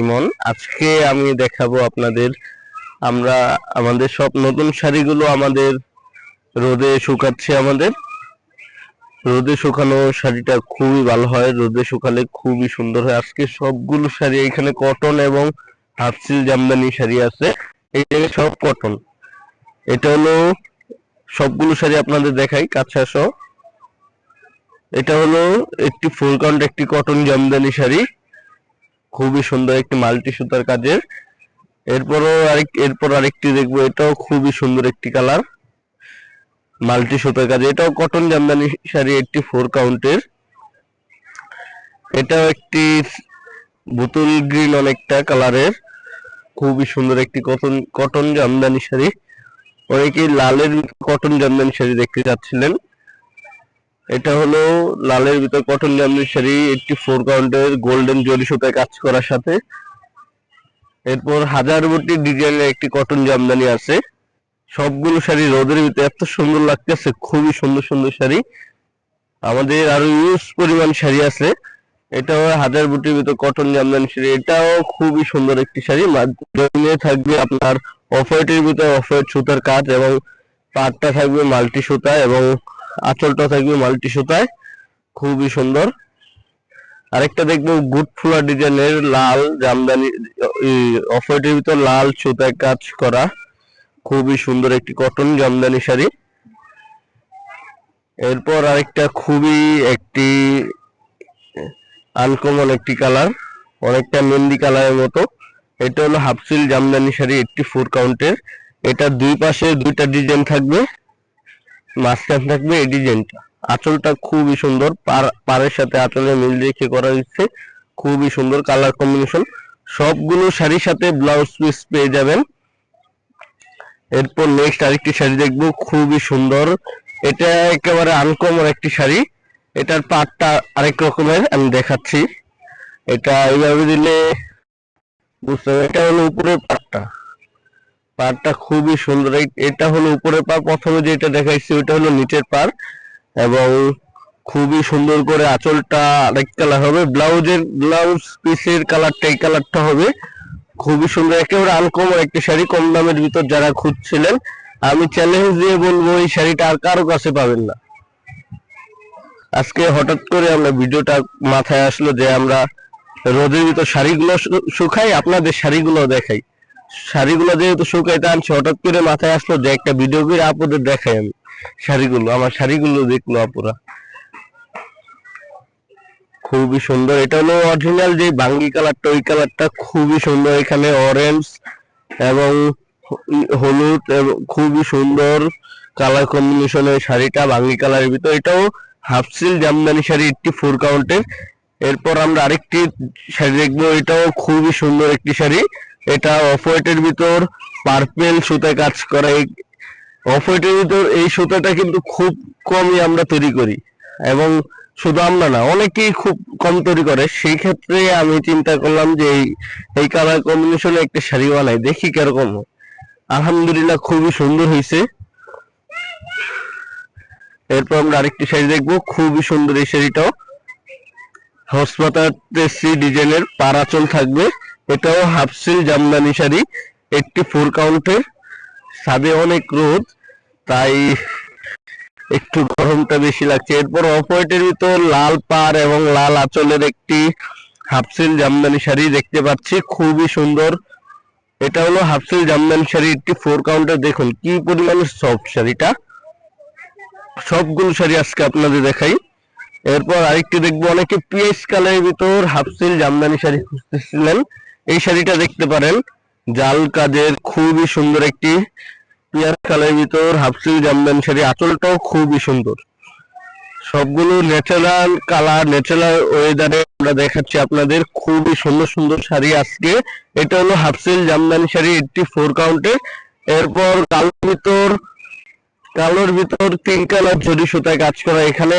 ইমন, আজকে আমি দেখাবো আপনাদের, আমরা আমাদের সব নতুন শাড়িগুলো আমাদের রোদে শুকাচ্ছে আমাদের। রোদে শুকানো শাড়িটা খুবই ভালো হয়, রোদে শুকালে খুবই সুন্দর হয়। আজকে সবগুলো শাড়ি, এখানে কটন এবং হাফসিল জামদানি শাড়ি আছে। এই জায়গায় সব কটন এটা হলো সবগুলো শাড়ি আপনাদের দেখাই কাছে এটা হলো একটি ফুল কাউন্ট একটি কটন জামদানি শাড়ি। খুবই সুন্দর একটি মাল্টি সুতার কাজের। এরপরও আরেক, এরপর আরেকটি দেখব, এটাও খুবই সুন্দর একটি কালার। মাল্টি সুতার কাজে, এটাও কটন জামদানি শাড়ি একটি ফোর কাউন্টের এটাও একটি বোতল গ্রিন অনেকটা কালারের। খুবই সুন্দর একটি কটন কটন জামদানি শাড়ি। অনেকেই লালের কটন জামদানি শাড়ি দেখতে চাচ্ছিলেন। এটা হলো লালের ভিতর কটন জামদানি শাড়ি একটি ফোর কাউন্টের গোল্ডেন জরি সুতায় কাজ করার সাথে। এরপর হাজার বুটি ডিজাইনের একটি কটন জামদানি আছে। সবগুলো শাড়ি রোদের ভিতরে এত সুন্দর লাগতেছে, খুবই সুন্দর সুন্দর শাড়ি। আমাদের আরও ইউজ পরিমাণ শাড়ি আছে। এটাও হাজার বুটির ভিতর কটন জামদানি শাড়ি। এটাও খুবই সুন্দর একটি শাড়ি। মাঝখানে থাকবে আপনার অফ হোয়াইটের ভিতরে অফ হোয়াইট সুতার কাজ এবং পাটটা থাকবে মাল্টি সুতা এবং আঁচলটা থাকবে মাল্টি সুতায়। খুবই সুন্দর। আরেকটা দেখব গুড ফ্লোয়ার ডিজাইনের লাল জামদানি অফ হোয়াইটের ভিতর লাল সুতায় কাজ করা। খুবই সুন্দর একটি কটন জামদানি শাড়ি। এরপর আরেকটা খুবই একটি আনকমন একটি কালার, অনেকটা মেহেন্দি কালারের মতো। এটা হলো হাফসিল জামদানি শাড়ি একটি ফোর কাউন্টের এটা দুই পাশে দুইটা ডিজাইন থাকবে। মাঝখানে থাকবে এই ডিজাইনটা আঁচলটা খুবই সুন্দর, পার, পাড়ের সাথে আঁচলের মিল রেখে করা হয়েছে খুবই সুন্দর কালার কম্বিনেশন সবগুলো শাড়ির সাথে ব্লাউজ পিস পেয়ে যাবেন। এরপর নেক্সট আরেকটি শাড়ি দেখব, খুবই সুন্দর। এটা একেবারে আনকমন একটি শাড়ি। এটার পাটটা আরেক রকমের, আমি দেখাচ্ছি। এটা এইভাবে দিলে বুঝতে হবে এটা হলো উপরের পাটটা পাড়টা খুবই সুন্দর। এটা হলো উপরের পার প্রথমে যেটা দেখাইছি ওটা হলো নিচের পার এবং খুবই সুন্দর করে আঁচলটা আরেক কালার হবে। ব্লাউজের, ব্লাউজ পিসের কালারটা এই কালারটা হবে। খুবই সুন্দর, একেবারে আনকমন একটা শাড়ি, কম দামের ভিতর যারা খুঁজছিলেন, আমি চ্যালেঞ্জ দিয়ে বলব এই শাড়িটা আর কারও কাছে পাবেন না। আজকে হঠাৎ করে আমরা ভিডিওটা মাথায় আসলো যে আমরা রোদের ভিতর শাড়িগুলো শুকাই, আপনাদের শাড়িগুলো দেখাই। শাড়িগুলো যেহেতু শুকাইতে আনছি, হঠাৎ করে মাথায় আসলো যে একটা ভিডিও করে আপুদের দেখাই আমি শাড়িগুলো, আমার শাড়িগুলো দেখল আপুরা। খুবই সুন্দর। এটা হলো অরিজিনাল যে বাঙ্গি কালারটা, ওই কালারটা খুবই সুন্দর। এখানে অরেঞ্জ এবং হলুদ এবং খুবই সুন্দর কালার কম্বিনেশনের শাড়িটা, বাঙ্গি কালারের ভিতর। এটাও হাফসিল জামদানি শাড়ি, একটি ফোর কাউন্টের এরপর আমরা আরেকটি শাড়ি দেখব। এটাও খুবই সুন্দর একটি শাড়ি। এটা অফ হোয়াইটের ভিতর, পার্পেল সুতায় কাজ করা। এই অফ হোয়াইটের ভিতর এই সুতাটা কিন্তু খুব কমই আমরা তৈরি করি। এবং শুধু আমরা না, অনেকেই খুব কম তৈরি করে। সেই ক্ষেত্রে আমি চিন্তা করলাম যে এই এই কালার কম্বিনেশনে একটা শাড়ি বানাই, দেখি কীরকম আলহামদুলিল্লাহ খুবই সুন্দর হয়েছে। এরপর আমরা আরেকটি শাড়ি দেখব, খুবই সুন্দর এই শাড়িটাও। হসপাতাতে সি ডিজাইনের পারাচল থাকবে। এটাও হাফসিল জামদানি শাড়ি, একটি ফোর কাউন্টের ছাদে অনেক রোদ, তাই একটু গরমটা বেশি লাগছে। এরপর অফ হোয়াইটের ভিতর লাল পাড় এবং লাল আঁচলের একটি হাফসিল জামদানি শাড়ি দেখতে পাচ্ছি, খুবই সুন্দর। এটা হলো হাফসিল জামদানি শাড়ি, একটি ফোর কাউন্টার দেখুন, কি পরিমাণে সফট শাড়িটা। সবগুলো শাড়ি আজকে আপনাদের দেখাই। এরপর আরেকটি দেখব, অনেকে পিএস কালারের ভিতর হাফসিল জামদানি শাড়ি খুঁজতেছিলেন। এই শাড়িটা দেখতে পারেন। জাল কাজের খুবই সুন্দর একটি পিয়াজ কালারের ভিতর হাফসিল জামদানি শাড়ি। আঁচলটাও খুবই সুন্দর। সবগুলো ন্যাচারাল কালার ন্যাচারাল ওয়েদারে আমরা দেখাচ্ছি আপনাদের। খুবই সুন্দর সুন্দর শাড়ি আজকে। এটা হলো half silk jamdani sari eighty four কাউন্টের এরপর কালোর ভিতর কালোর ভিতর তিন কালার জরি সুতায় কাজ করা। এখানে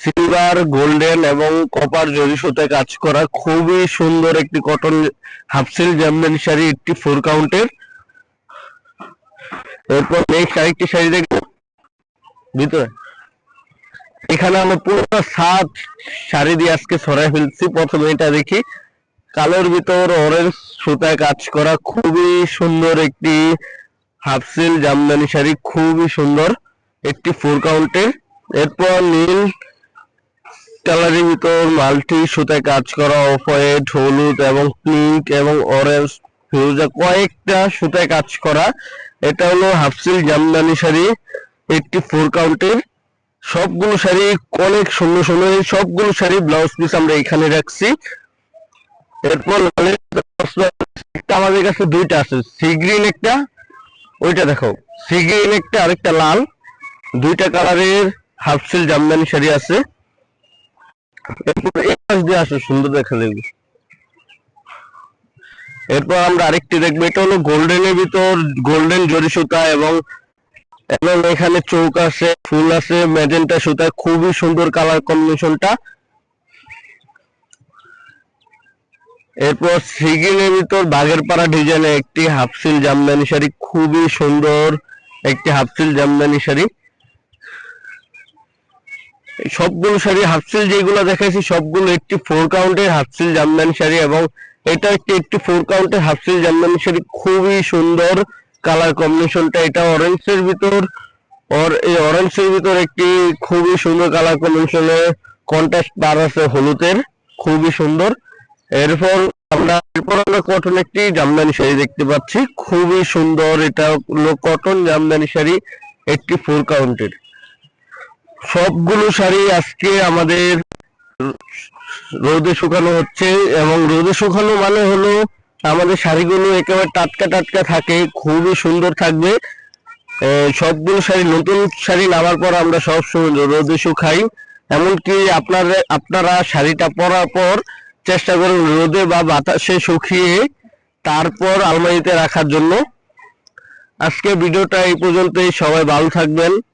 সিলভার, গোল্ডেন এবং কপার জরি সুতায় কাজ করা, খুবই সুন্দর একটি কটন হাফসিল জামদানি শাড়ি, একটি ফোর কাউন্টের এরপর নেক্সট আরেকটি শাড়ি দেখব। ভিতরে। এখানে আমরা পুরো সাত শাড়ি দিয়ে আজকে ছড়াই ফেলছি। প্রথমে এটা দেখি। কালোর ভিতর অরেঞ্জ সুতায় কাজ করা, খুবই সুন্দর একটি হাফ সিল জামদানি শাড়ি, খুবই সুন্দর একটি ফোর কাউন্টের এরপর নীল কালারের ভিতর মাল্টি সুতায় কাজ করা অফ হোয়াইট হলুদ এবং পিঙ্ক এবং অরেঞ্জ ফিরোজা কয়েকটা সুতায় কাজ করা। এটা হলো হাফ সিল জামদানি শাড়ি, একটি ফোর কাউন্টের সবগুলো শাড়ি অনেক সুন্দর সুন্দর সবগুলো শাড়ি ব্লাউজ পিস আমরা এখানে রাখছি। এরপর আমাদের কাছে দুইটা আছে। সি গ্রিন একটা, ওইটা দেখো। সি গ্রিন একটা, আরেকটা লাল। দুইটা কালারের হাফ সিল জামদানি শাড়ি আছে। এরপর আমরা আরেকটি দেখব, এটা হলো গোল্ডেনের ভিতর গোল্ডেন জরি সুতা এবং এবং এখানে চৌক আছে, ফুল আছে, ম্যাজেন্টা সুতা, খুবই সুন্দর কালার কম্বিনেশনটা এরপর সিগিনের ভিতর বাঘের পাড়া ডিজাইনে একটি হাফ সিল জামদানি শাড়ি, খুবই সুন্দর একটি হাফ সিল জামদানি শাড়ি। সবগুলো শাড়ি হাফ সিল যেগুলো দেখাইছি, সবগুলো একটি ফোর কাউন্টের হাফ সিল জামদানি শাড়ি এবং এটা একটি একটি ফোর কাউন্টের হাফ সিল জামদানি শাড়ি। খুবই সুন্দর কালার কম্বিনেশনটা এটা অরেঞ্জের ভিতর ওর এই অরেঞ্জের ভিতর একটি খুবই সুন্দর কালার কম্বিনেশনে কন্ট্রাস্ট বার আছে হলুদের। খুবই সুন্দর। এরপর আমরা এরপর আমরা কটন একটি জামদানি শাড়ি দেখতে পাচ্ছি। খুবই সুন্দর, এটা কটন জামদানি শাড়ি, একটি ফোর কাউন্টের সবগুলো শাড়ি আজকে আমাদের রোদে শুকানো হচ্ছে এবং রোদে শুকানো মানে হলো আমাদের শাড়িগুলো একেবারে টাটকা টাটকা থাকে, খুবই সুন্দর থাকবে। সবগুলো শাড়ি, নতুন শাড়ি নামার পর আমরা সব সময় রোদে শুকাই। এমনকি আপনারা আপনারা শাড়িটা পরার পর চেষ্টা করুন রোদে বা বাতাসে শুকিয়ে তারপর আলমারিতে রাখার জন্য। আজকে ভিডিওটা এই পর্যন্তই, সবাই ভালো থাকবেন।